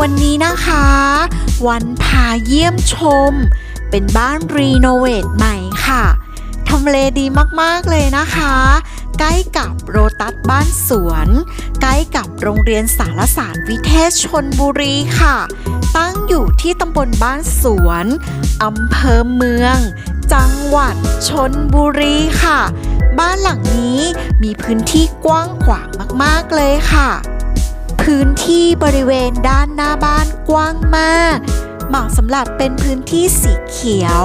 วันนี้นะคะ วันพาเยี่ยมชม เป็นบ้านรีโนเวทใหม่ค่ะทำเลดีมากๆเลยนะคะ ใกล้กับโรตัสบ้านสวน ใกล้กับโรงเรียนสารสารวิเทศชนบุรีค่ะ ตั้งอยู่ที่ตำบลบ้านสวนอำเภอเมือง จังหวัดชนบุรีค่ะ บ้านหลังนี้มีพื้นที่กว้างขวางมากๆเลยค่ะ พื้นที่บริเวณด้านหน้าบ้านกว้างมาก เหมาะสำหรับเป็นพื้นที่สีเขียว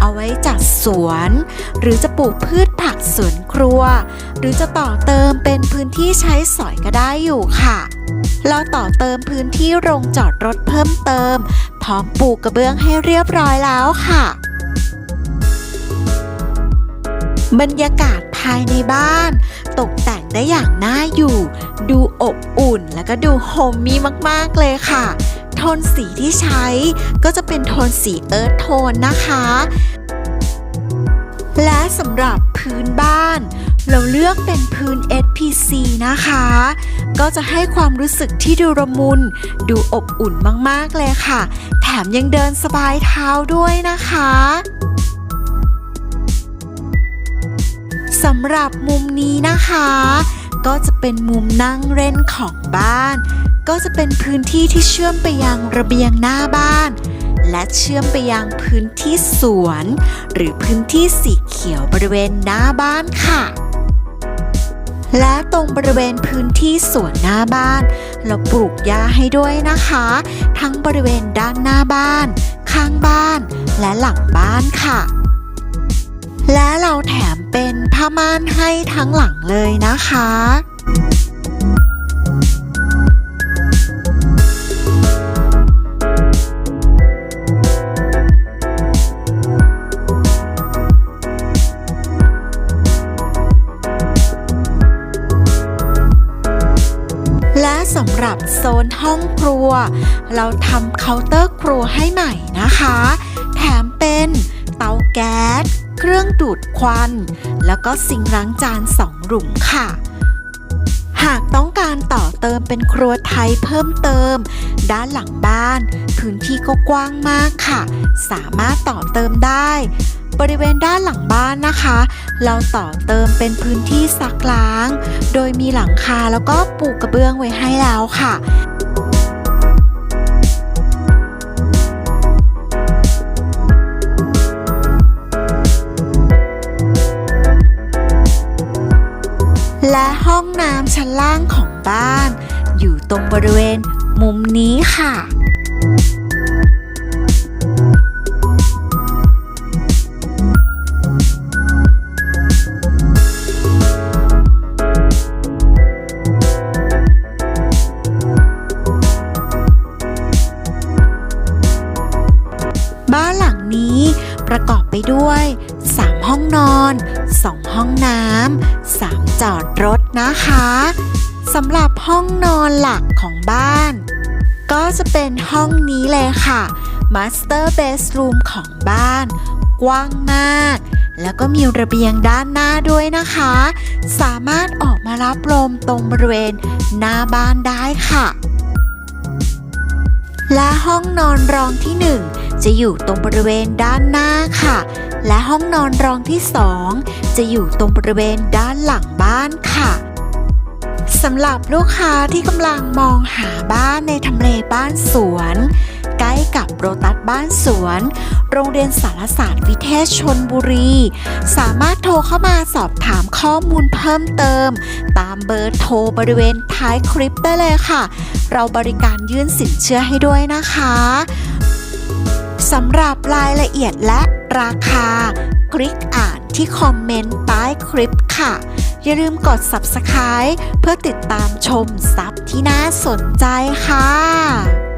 เอาไว้จัดสวน หรือจะปลูกพืชผักสวนครัว หรือจะต่อเติมเป็นพื้นที่ใช้สอยก็ได้อยู่ค่ะเราต่อเติมพื้นที่โรงจอดรถเพิ่มเติม พร้อมปลูกกระเบื้องให้เรียบร้อยแล้วค่ะ บรรยากาศภายในบ้าน ตกแต่งได้อย่างน่าอยู่ ดูอบอุ่นแล้วก็ดูโฮมมี่มากๆเลยค่ะ โทนสีที่ใช้ก็จะเป็นโทนสีเอิร์ธโทนนะคะ และสำหรับพื้นบ้าน เราเลือกเป็นพื้น SPC นะคะ ก็จะให้ความรู้สึกที่ดูระมุน ดูอบอุ่นมากๆเลยค่ะ แถมยังเดินสบายเท้าด้วยนะคะสำหรับมุมนี้นะคะ ก็จะเป็นมุมนั่งเล่นของบ้าน ก็จะเป็นพื้นที่ที่เชื่อมไปยังระเบียงหน้าบ้าน และเชื่อมไปยังพื้นที่สวน หรือพื้นที่สีเขียวบริเวณหน้าบ้านค่ะและตรงบริเวณพื้นที่สวนหน้าบ้าน เราปลูกหญ้าให้ด้วยนะคะ ทั้งบริเวณด้านหน้าบ้าน ข้างบ้าน และหลังบ้านค่ะ และเราแถมเป็นผ้าม่านให้ทั้งหลังเลยนะคะและสำหรับโซนห้องครัว เราทำเคาน์เตอร์ครัวให้ใหม่นะคะ แถมเป็นเตาแก๊ส เครื่องดูดควัน แล้วก็ซิงล้างจานสองหลุมค่ะ หากต้องการต่อเติมเป็นครัวไทยเพิ่มเติม ด้านหลังบ้าน พื้นที่ก็กว้างมากค่ะ สามารถต่อเติมได้ บริเวณด้านหลังบ้านนะคะ เราต่อเติมเป็นพื้นที่ซักล้าง โดยมีหลังคาแล้วก็ปูกระเบื้องไว้ให้แล้วค่ะ ห้องน้ำชั้นล่างของบ้าน อยู่ตรงบริเวณมุมนี้ค่ะ บ้านหลังนี้ประกอบไปด้วย 3 ห้องนอน 2 ห้องน้ำ3 จอดรถนะคะสำหรับห้องนอนหลักของบ้าน ก็จะเป็นห้องนี้เลยค่ะ Master Bedroom ของบ้าน กว้างมาก แล้วก็มีระเบียงด้านหน้าด้วยนะคะ สามารถออกมารับลมตรงบริเวณหน้าบ้านได้ค่ะ และห้องนอนรองที่ 1 จะอยู่ตรงบริเวณด้านหน้าค่ะ และห้องนอนรองที่ 2 จะอยู่ตรงบริเวณด้านหลังบ้านค่ะสำหรับลูกค้าที่กำลังมองหาบ้านในทำเลบ้านสวน ใกล้กับโรตัสบ้านสวน โรงเรียนสารศาสตร์วิเทศชนบุรี สามารถโทรเข้ามาสอบถามข้อมูลเพิ่มเติม ตามเบอร์โทรบริเวณท้ายคลิปได้เลยค่ะ เราบริการยื่นสินเชื่อให้ด้วยนะคะสำหรับรายละเอียดและ ราคา คลิกอ่านที่คอมเมนต์ใต้คลิปค่ะ อย่าลืมกด Subscribe เพื่อติดตามชมซับที่น่าสนใจค่ะ